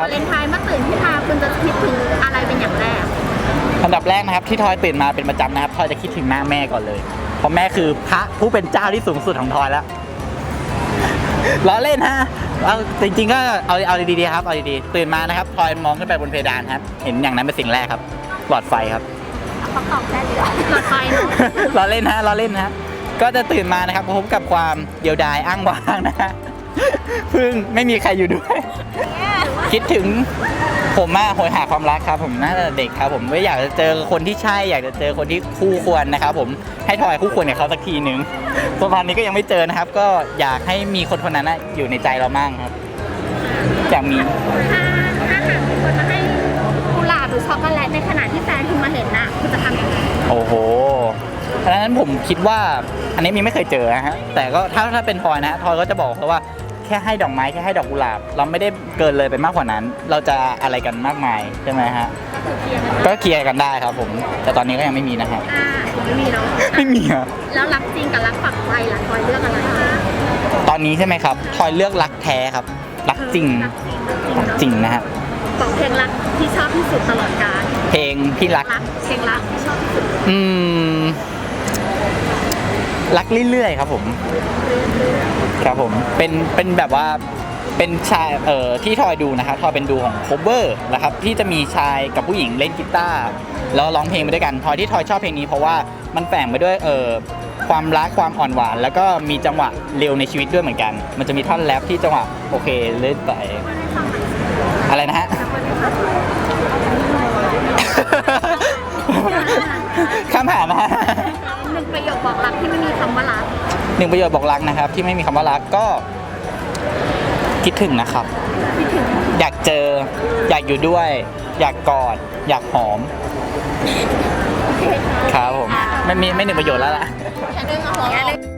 วาเลนไทน์เมื่อตื่นขึ้นมาคุณจะคิดถึงอะไรเป็นอย่างแรก อันดับแรกนะครับที่ทอยตื่นมาเป็นประจำนะครับทอยจะคิดถึงหน้าแม่ก่อนเลย เพราะแม่คือพระผู้เป็นเจ้าที่สูงสุดของทอยแล้วล้อเล่นฮะเอาจริงๆก็เอาเอาดีๆครับเอาดีๆตื่นมานะครับทอยมองขึ้นไปบนเพดานครับ เห็นอย่างนั้นเป็นสิ่งแรกครับ หลอดไฟครับเอาคำตอบแรกดีกว่าหลอดไฟเนอะล้อเล่นฮะล้อเล่นฮะ ก็จะตื่นมานะครับพบกับความเดียวดายอ้างว้างนะฮะพึ่งไม่มีใครอยู่ด้วย คิดถึงผมอะโหยหาความรักครับ ผมน่าจะเด็กครับ ผมไม่อยากจะเจอคนที่ใช่ อยากจะเจอคนที่คู่ควรนะครับ ผมให้ทอยคู่ควรกับเขาสักทีหนึ่งตัวพันนี้ก็ยังไม่เจอนะครับ ก็อยากให้มีคนคนนั้นนะอยู่ในใจเรามั่งครับอยากมี ถ้าถ้าหากมีคนมาให้กุหลาบหรือช็อกโกแลตในขณะที่แฟนคุณมาเห็นน่ะ เพราะฉะนั้นผมคิดว่าอันนี้มีไม่เคยเจอนะฮะแต่ก็ถ้าถ้าเป็นทอยนะฮะทอยก็จะบอกเขาว่าแค่ให้ดอกไม้แค่ให้ดอกกุหลาบ เราไม่ได้เกินเลยไปมากกว่านั้น เราจะอะไรกันมากมายใช่ไหมฮะก็คือเคลียร์กันก็เคลียร์กันได้ครับผม แต่ตอนนี้ก็ยังไม่มีนะครับอ่าไม่มีเนาะไม่มีอะแล้วรักจริงกับรักฝักใจล่ะคอยเลือกอะไรคะตอนนี้ใช่ไหมครับทอยเลือกรักแท้ครับ รักจริงรักจริงรักรักจจริริงงเนาะนะฮะของเพลงรักที่ชอบที่สุดตลอดกาลเพลงที่รักรักเพลงรักที่ชอบที่สุด อืม รักเรื่อยๆครับผมครับผมเป็นเป็นแบบว่าเป็นชายเอ่อที่ทอยดูนะครับทอยเป็นดูของโคเวอร์นะครับที่จะมีชายกับผู้หญิงเล่นกีตาร์แล้วร้องเพลงไปด้วยกันทอยที่ทอยชอบเพลงนี้เพราะว่ามันแฝงไปด้วยเอ่อความรักความอ่อนหวาน แล้วก็มีจังหวะเร็วในชีวิตด้วยเหมือนกัน มันจะมีท่อนแรปที่จังหวะโอเคเล่นไปอะไรนะฮะคำถามนะฮะหนึ่งประโยคบอกรักที่ไม่มีคำว่ารัก หนึ่งประโยชน์บอกรักนะครับ ที่ไม่มีคำว่ารักก็ คิดถึงนะครับ อยากเจอ อยากอยู่ด้วย อยากกอด อยากหอม ครับผมไม่มีไม่หนึ่งประโยชน์แล้วล่ะแค่เรื่องเอาหัว